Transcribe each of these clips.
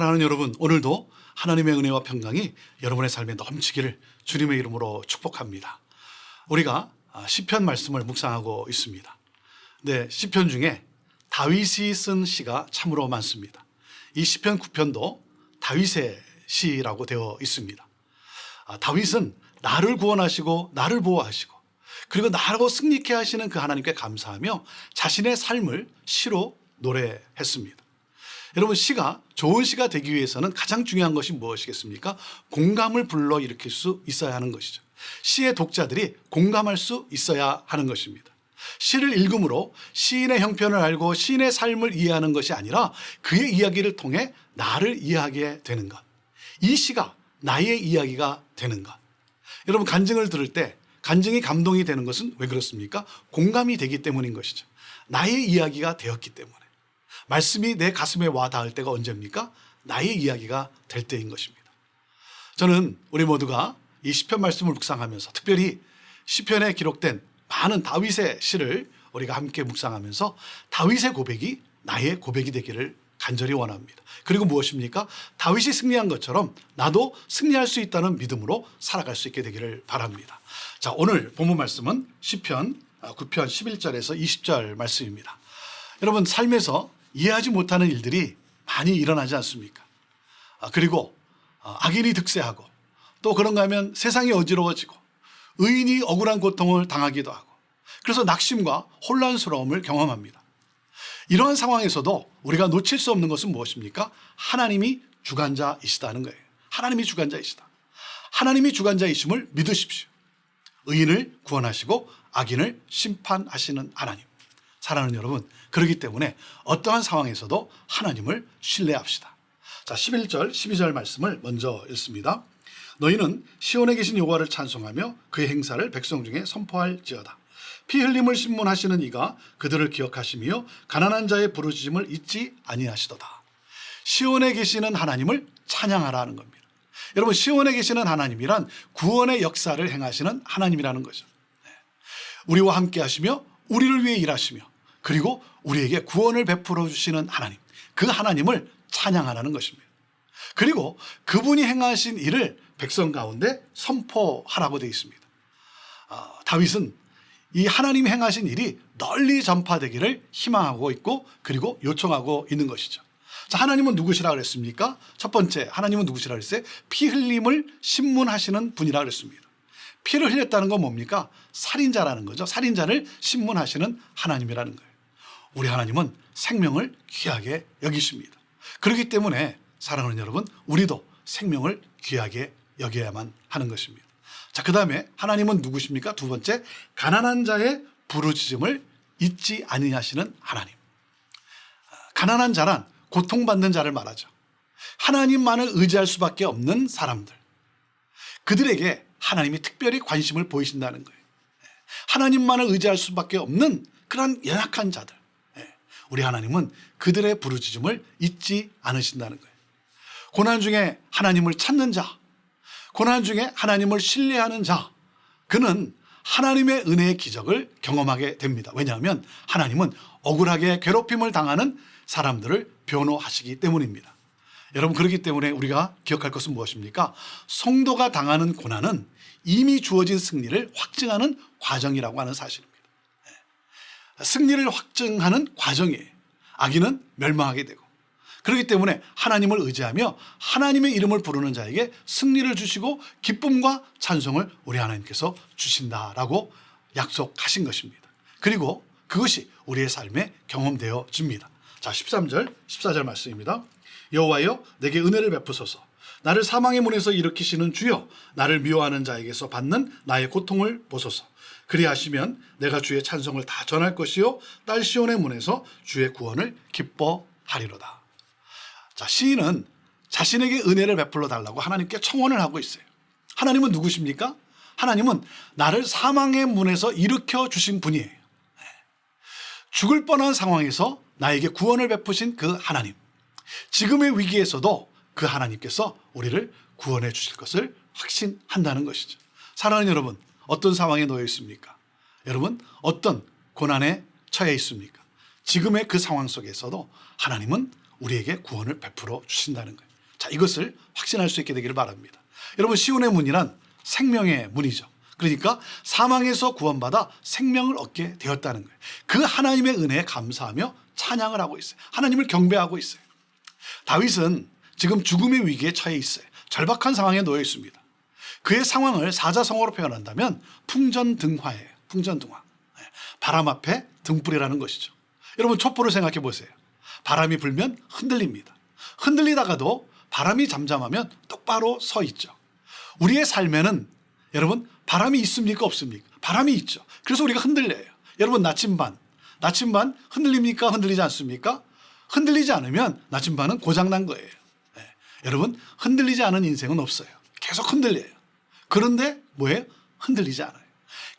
사랑하는 여러분, 오늘도 하나님의 은혜와 평강이 여러분의 삶에 넘치기를 주님의 이름으로 축복합니다. 우리가 아, 시편 말씀을 묵상하고 있습니다. 네, 시편 중에 다윗이 쓴 시가 참으로 많습니다. 이 시편 9편도 다윗의 시라고 되어 있습니다. 아, 다윗은 나를 구원하시고 나를 보호하시고 그리고 나라고 승리케 하시는 그 하나님께 감사하며 자신의 삶을 시로 노래했습니다. 여러분 시가 좋은 시가 되기 위해서는 가장 중요한 것이 무엇이겠습니까? 공감을 불러 일으킬 수 있어야 하는 것이죠. 시의 독자들이 공감할 수 있어야 하는 것입니다. 시를 읽음으로 시인의 형편을 알고 시인의 삶을 이해하는 것이 아니라 그의 이야기를 통해 나를 이해하게 되는 것. 이 시가 나의 이야기가 되는 것. 여러분 간증을 들을 때 간증이 감동이 되는 것은 왜 그렇습니까? 공감이 되기 때문인 것이죠. 나의 이야기가 되었기 때문에. 말씀이 내 가슴에 와 닿을 때가 언제입니까? 나의 이야기가 될 때인 것입니다. 저는 우리 모두가 이 시편 말씀을 묵상하면서 특별히 시편에 기록된 많은 다윗의 시를 우리가 함께 묵상하면서 다윗의 고백이 나의 고백이 되기를 간절히 원합니다. 그리고 무엇입니까? 다윗이 승리한 것처럼 나도 승리할 수 있다는 믿음으로 살아갈 수 있게 되기를 바랍니다. 자, 오늘 본문 말씀은 시편 9편 11절에서 20절 말씀입니다. 여러분 삶에서 이해하지 못하는 일들이 많이 일어나지 않습니까? 아, 그리고 어, 악인이 득세하고 또 그런가 하면 세상이 어지러워지고 의인이 억울한 고통을 당하기도 하고 그래서 낙심과 혼란스러움을 경험합니다. 이러한 상황에서도 우리가 놓칠 수 없는 것은 무엇입니까? 하나님이 주관자이시다는 거예요. 하나님이 주관자이시다. 하나님이 주관자이심을 믿으십시오. 의인을 구원하시고 악인을 심판하시는 하나님. 사랑하는 여러분, 그렇기 때문에 어떠한 상황에서도 하나님을 신뢰합시다. 자, 11절, 12절 말씀을 먼저 읽습니다. 너희는 시온에 계신 여호와를 찬송하며 그의 행사를 백성 중에 선포할지어다. 피 흘림을 신문하시는 이가 그들을 기억하시며 가난한 자의 부르짖음을 잊지 아니하시도다. 시온에 계시는 하나님을 찬양하라는 겁니다. 여러분 시온에 계시는 하나님이란 구원의 역사를 행하시는 하나님이라는 거죠. 네. 우리와 함께 하시며 우리를 위해 일하시며 그리고 우리에게 구원을 베풀어 주시는 하나님. 그 하나님을 찬양하라는 것입니다. 그리고 그분이 행하신 일을 백성 가운데 선포하라고 되어 있습니다. 아, 다윗은 이 하나님 행하신 일이 널리 전파되기를 희망하고 있고 그리고 요청하고 있는 것이죠. 자, 하나님은 누구시라 그랬습니까? 첫 번째, 하나님은 누구시라 그랬어요? 피 흘림을 신문하시는 분이라 그랬습니다. 피를 흘렸다는 건 뭡니까? 살인자라는 거죠. 살인자를 신문하시는 하나님이라는 거예요. 우리 하나님은 생명을 귀하게 여기십니다. 그렇기 때문에 사랑하는 여러분, 우리도 생명을 귀하게 여겨야만 하는 것입니다. 자, 그 다음에 하나님은 누구십니까? 두 번째, 가난한 자의 부르짖음을 잊지 아니하시는 하나님. 가난한 자란 고통받는 자를 말하죠. 하나님만을 의지할 수밖에 없는 사람들. 그들에게 하나님이 특별히 관심을 보이신다는 거예요. 하나님만을 의지할 수밖에 없는 그런 연약한 자들. 우리 하나님은 그들의 부르짖음을 잊지 않으신다는 거예요. 고난 중에 하나님을 찾는 자, 고난 중에 하나님을 신뢰하는 자, 그는 하나님의 은혜의 기적을 경험하게 됩니다. 왜냐하면 하나님은 억울하게 괴롭힘을 당하는 사람들을 변호하시기 때문입니다. 여러분 그렇기 때문에 우리가 기억할 것은 무엇입니까? 성도가 당하는 고난은 이미 주어진 승리를 확증하는 과정이라고 하는. 네. 승리를 확증하는 과정이에요. 악인은 멸망하게 되고 그렇기 때문에 하나님을 의지하며 하나님의 이름을 부르는 자에게 승리를 주시고 기쁨과 찬송을 우리 하나님께서 주신다라고 약속하신 것입니다. 그리고 그것이 우리의 삶에 경험되어집니다. 자, 13절, 14절 말씀입니다. 여호와여 내게 은혜를 베푸소서. 나를 사망의 문에서 일으키시는 주여 나를 미워하는 자에게서 받는 나의 고통을 보소서. 그리하시면 내가 주의 찬송을 다 전할 것이요 딸 시온의 문에서 주의 구원을 기뻐하리로다. 자, 시인은 자신에게 은혜를 베풀어 달라고 하나님께 청원을 하고 있어요. 하나님은 누구십니까? 하나님은 나를 사망의 문에서 일으켜 주신 분이에요. 네. 죽을 뻔한 상황에서 나에게 구원을 베푸신 그 하나님. 지금의 위기에서도 그 하나님께서 우리를 구원해 주실 것을 확신한다는 것이죠. 사랑하는 여러분, 어떤 상황에 놓여 있습니까? 여러분, 어떤 고난에 처해 있습니까? 지금의 그 상황 속에서도 하나님은 우리에게 구원을 베풀어 주신다는 거예요. 자, 이것을 확신할 수 있게 되기를 바랍니다. 여러분 시온의 문이란 생명의 문이죠. 그러니까 사망에서 구원받아 생명을 얻게 되었다는 거예요. 그 하나님의 은혜에 감사하며 찬양을 하고 있어요. 하나님을 경배하고 있어요. 다윗은 지금 죽음의 위기에 처해 있어요. 절박한 상황에 놓여 있습니다. 그의 상황을 사자성어로 표현한다면 풍전등화예요. 풍전등화. 예, 바람 앞에 등불이라는 것이죠. 여러분 촛불을 생각해 보세요. 바람이 불면 흔들립니다. 흔들리다가도 바람이 잠잠하면 똑바로 서 있죠. 우리의 삶에는 여러분 바람이 있습니까 없습니까? 바람이 있죠. 그래서 우리가 흔들려요. 여러분 나침반, 나침반 흔들립니까 흔들리지 않습니까? 흔들리지 않으면 나침반은 고장난 거예요. 예. 여러분 흔들리지 않은 인생은 없어요. 계속 흔들려요. 그런데 뭐예요? 흔들리지 않아요.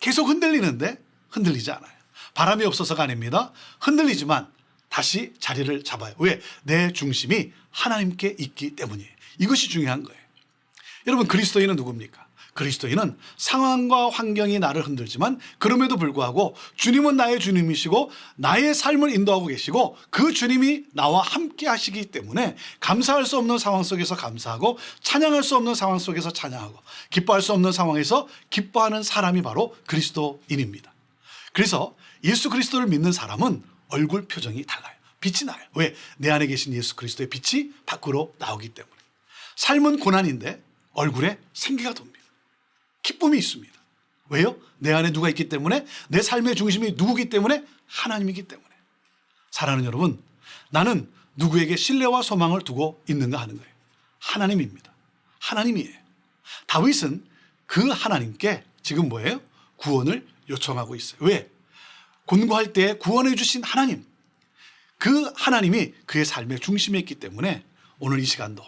계속 흔들리는데 흔들리지 않아요. 바람이 없어서가 아닙니다. 흔들리지만 다시 자리를 잡아요. 왜? 내 중심이 하나님께 있기 때문이에요. 이것이 중요한 거예요. 여러분 그리스도인은 누굽니까? 그리스도인은 상황과 환경이 나를 흔들지만 그럼에도 불구하고 주님은 나의 주님이시고 나의 삶을 인도하고 계시고 그 주님이 나와 함께 하시기 때문에 감사할 수 없는 상황 속에서 감사하고 찬양할 수 없는 상황 속에서 찬양하고 기뻐할 수 없는 상황에서 기뻐하는 사람이 바로 그리스도인입니다. 그래서 예수 그리스도를 믿는 사람은 얼굴 표정이 달라요. 빛이 나요. 왜? 내 안에 계신 예수 그리스도의 빛이 밖으로 나오기 때문에. 삶은 고난인데 얼굴에 생기가 돕니다. 기쁨이 있습니다. 왜요? 내 안에 누가 있기 때문에 내 삶의 중심이 누구기 때문에 하나님이기 때문에. 사랑하는 여러분, 나는 누구에게 신뢰와 소망을 두고 있는가 하는 거예요. 하나님입니다. 하나님이에요. 다윗은 그 하나님께 지금 뭐예요? 구원을 요청하고 있어요. 왜? 곤고할 때 구원해 주신 하나님. 그 하나님이 그의 삶의 중심에 있기 때문에 오늘 이 시간도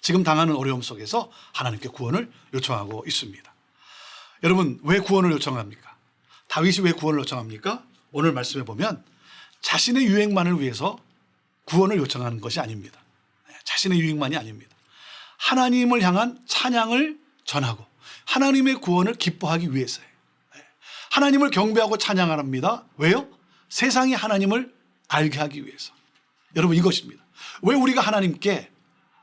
지금 당하는 어려움 속에서 하나님께 구원을 요청하고 있습니다. 여러분, 왜 구원을 요청합니까? 다윗이 왜 구원을 요청합니까? 오늘 말씀해 보면 자신의 유익만을 위해서 구원을 요청하는 것이 아닙니다. 네, 자신의 유익만이 아닙니다. 하나님을 향한 찬양을 전하고 하나님의 구원을 기뻐하기 위해서예요. 네, 하나님을 경배하고 찬양합니다. 왜요? 세상이 하나님을 알게 하기 위해서. 여러분 이것입니다. 왜 우리가 하나님께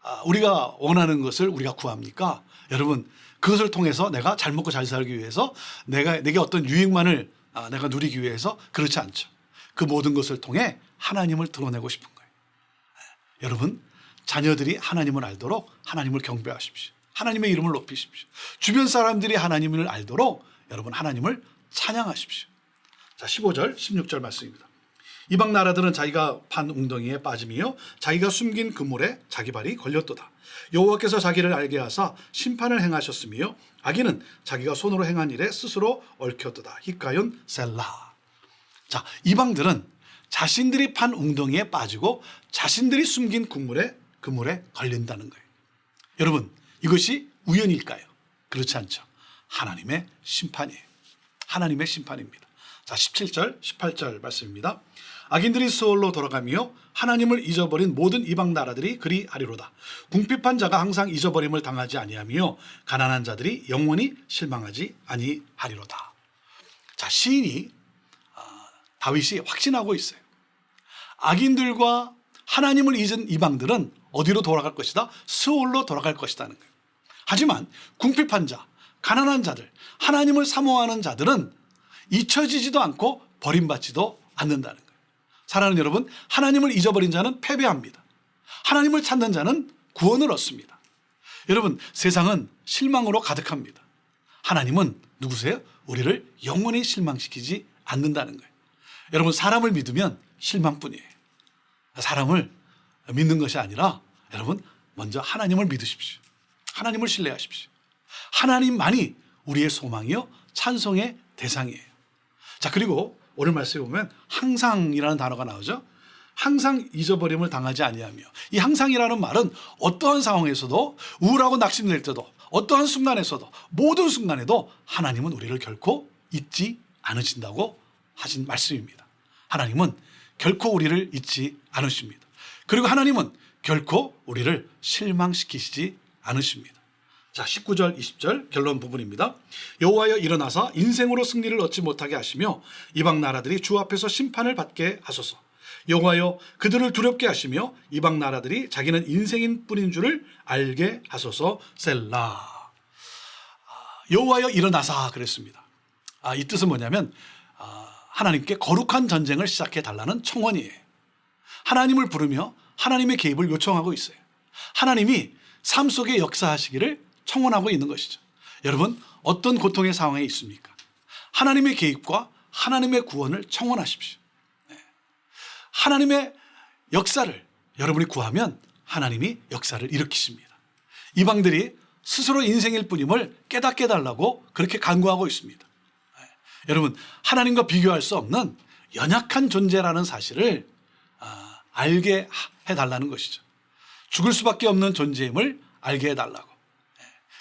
아, 우리가 원하는 것을 우리가 구합니까? 여러분 그것을 통해서 내가 잘 먹고 잘 살기 위해서 내가 내게 어떤 유익만을 아, 내가 누리기 위해서 그렇지 않죠. 그 모든 것을 통해 하나님을 드러내고 싶은 거예요. 네. 여러분 자녀들이 하나님을 알도록 하나님을 경배하십시오. 하나님의 이름을 높이십시오. 주변 사람들이 하나님을 알도록 여러분 하나님을 찬양하십시오. 자, 15절, 16절 말씀입니다. 이방 나라들은 자기가 판 웅덩이에 빠짐이요 자기가 숨긴 그물에 자기 발이 걸렸도다. 여호와께서 자기를 알게 하사 심판을 행하셨으며 아기는 자기가 손으로 행한 일에 스스로 얽혔도다. 히카윤 셀라. 자, 이방들은 자신들이 판 웅덩이에 빠지고 자신들이 숨긴 그물에 그물에 걸린다는 거예요. 여러분, 이것이 우연일까요? 그렇지 않죠. 하나님의 심판이에요. 하나님의 심판입니다. 자, 17절, 18절 말씀입니다. 악인들이 수월로 돌아가며 하나님을 잊어버린 모든 이방 나라들이 그리 하리로다. 궁핍한 자가 항상 잊어버림을 당하지 아니하며 가난한 자들이 영원히 실망하지 아니하리로다. 자, 시인이 아, 다윗이 확신하고 있어요. 악인들과 하나님을 잊은 이방들은 어디로 돌아갈 것이다? 스올로 돌아갈 것이다는 거예요. 하지만 궁핍한 자, 가난한 자들, 하나님을 사모하는 자들은 잊혀지지도 않고 버림받지도 않는다는 거예요. 사랑하는 여러분, 하나님을 잊어버린 자는 패배합니다. 하나님을 찾는 자는 구원을 얻습니다. 여러분, 세상은 실망으로 가득합니다. 하나님은 누구세요? 우리를 영원히 실망시키지 않는다는 거예요. 여러분, 사람을 믿으면 실망뿐이에요. 사람을 믿는 것이 아니라 여러분, 먼저 하나님을 믿으십시오. 하나님을 신뢰하십시오. 하나님만이 우리의 소망이요, 찬송의 대상이에요. 자, 그리고 오늘 말씀에 보면 항상이라는 단어가 나오죠. 항상 잊어버림을 당하지 아니하며 이 항상이라는 말은 어떠한 상황에서도 우울하고 낙심될 때도 어떠한 순간에서도 모든 순간에도 하나님은 우리를 결코 잊지 않으신다고 하신 말씀입니다. 하나님은 결코 우리를 잊지 않으십니다. 그리고 하나님은 결코 우리를 실망시키시지 않으십니다. 자, 19절, 20절 결론 부분입니다. 여호와여 일어나사 인생으로 승리를 얻지 못하게 하시며 이방 나라들이 주 앞에서 심판을 받게 하소서. 여호와여 그들을 두렵게 하시며 이방 나라들이 자기는 인생인 뿐인 줄을 알게 하소서 셀라. 아, 여호와여 일어나사 그랬습니다. 아, 이 뜻은 뭐냐면 아, 하나님께 거룩한 전쟁을 시작해 달라는 청원이에요. 하나님을 부르며 하나님의 개입을 요청하고 있어요. 하나님이 삶 속에 역사하시기를 청원하고 있는 것이죠. 여러분 어떤 고통의 상황에 있습니까? 하나님의 개입과 하나님의 구원을 청원하십시오. 네. 하나님의 역사를 여러분이 구하면 하나님이 역사를 일으키십니다. 이방들이 스스로 인생일 뿐임을 깨닫게 달라고 그렇게 간구하고 있습니다. 네. 여러분 하나님과 비교할 수 없는 연약한 존재라는 사실을 아, 알게 해달라는 것이죠. 죽을 수밖에 없는 존재임을 알게 해달라고.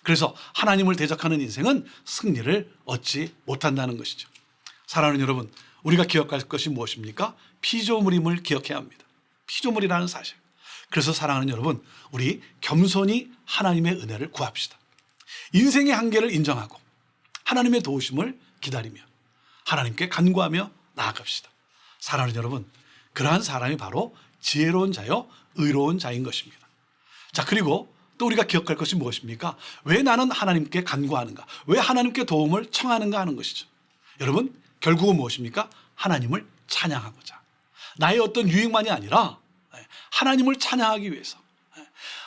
예. 그래서 하나님을 대적하는 인생은 승리를 얻지 못한다는 것이죠. 사랑하는 여러분, 우리가 기억할 것이 무엇입니까? 피조물임을 기억해야 합니다. 피조물이라는 사실. 그래서 사랑하는 여러분, 우리 겸손히 하나님의 은혜를 구합시다. 인생의 한계를 인정하고 하나님의 도우심을 기다리며 하나님께 간구하며 나아갑시다. 사랑하는 여러분, 그러한 사람이 바로 지혜로운 자요, 의로운 자인 것입니다. 자, 그리고 또 우리가 기억할 것이 무엇입니까? 왜 나는 하나님께 간구하는가? 왜 하나님께 도움을 청하는가 하는 것이죠. 여러분, 결국은 무엇입니까? 하나님을 찬양하고자. 나의 어떤 유익만이 아니라 하나님을 찬양하기 위해서,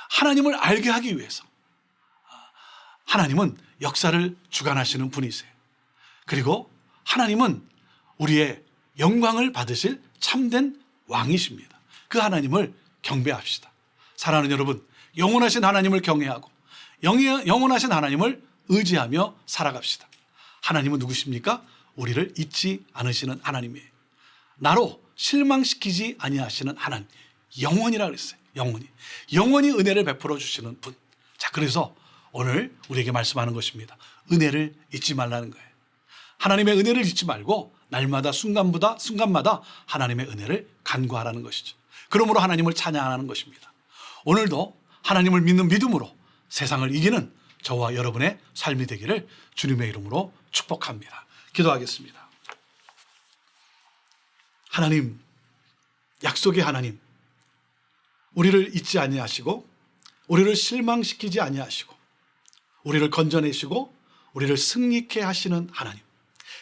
하나님을 알게 하기 위해서. 하나님은 역사를 주관하시는 분이세요. 그리고 하나님은 우리의 영광을 받으실 참된 왕이십니다. 그 하나님을 경배합시다. 사랑하는 여러분, 영원하신 하나님을 경외하고 영원하신 하나님을 의지하며 살아갑시다. 하나님은 누구십니까? 우리를 잊지 않으시는 하나님이에요. 나로 실망시키지 아니하시는 하나님. 영원이라 그랬어요. 영원히. 영원히 은혜를 베풀어 주시는 분. 자, 그래서 오늘 우리에게 말씀하는 것입니다. 은혜를 잊지 말라는 거예요. 하나님의 은혜를 잊지 말고 날마다 순간보다 순간마다 하나님의 은혜를 간구하라는 것이죠. 그러므로 하나님을 찬양하는 것입니다. 오늘도 하나님을 믿는 믿음으로 세상을 이기는 저와 여러분의 삶이 되기를 주님의 이름으로 축복합니다. 기도하겠습니다. 하나님, 약속의 하나님, 우리를 잊지 아니하시고 우리를 실망시키지 아니하시고 우리를 건져내시고 우리를 승리케 하시는 하나님.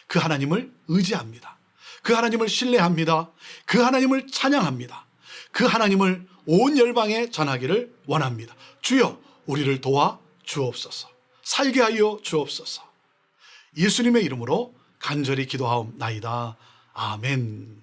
그 하나님을 의지합니다. 그 하나님을 신뢰합니다. 그 하나님을 찬양합니다. 그 하나님을 온 열방에 전하기를 원합니다. 주여 우리를 도와 주옵소서. 살게 하여 주옵소서. 예수님의 이름으로 간절히 기도하옵나이다. 아멘.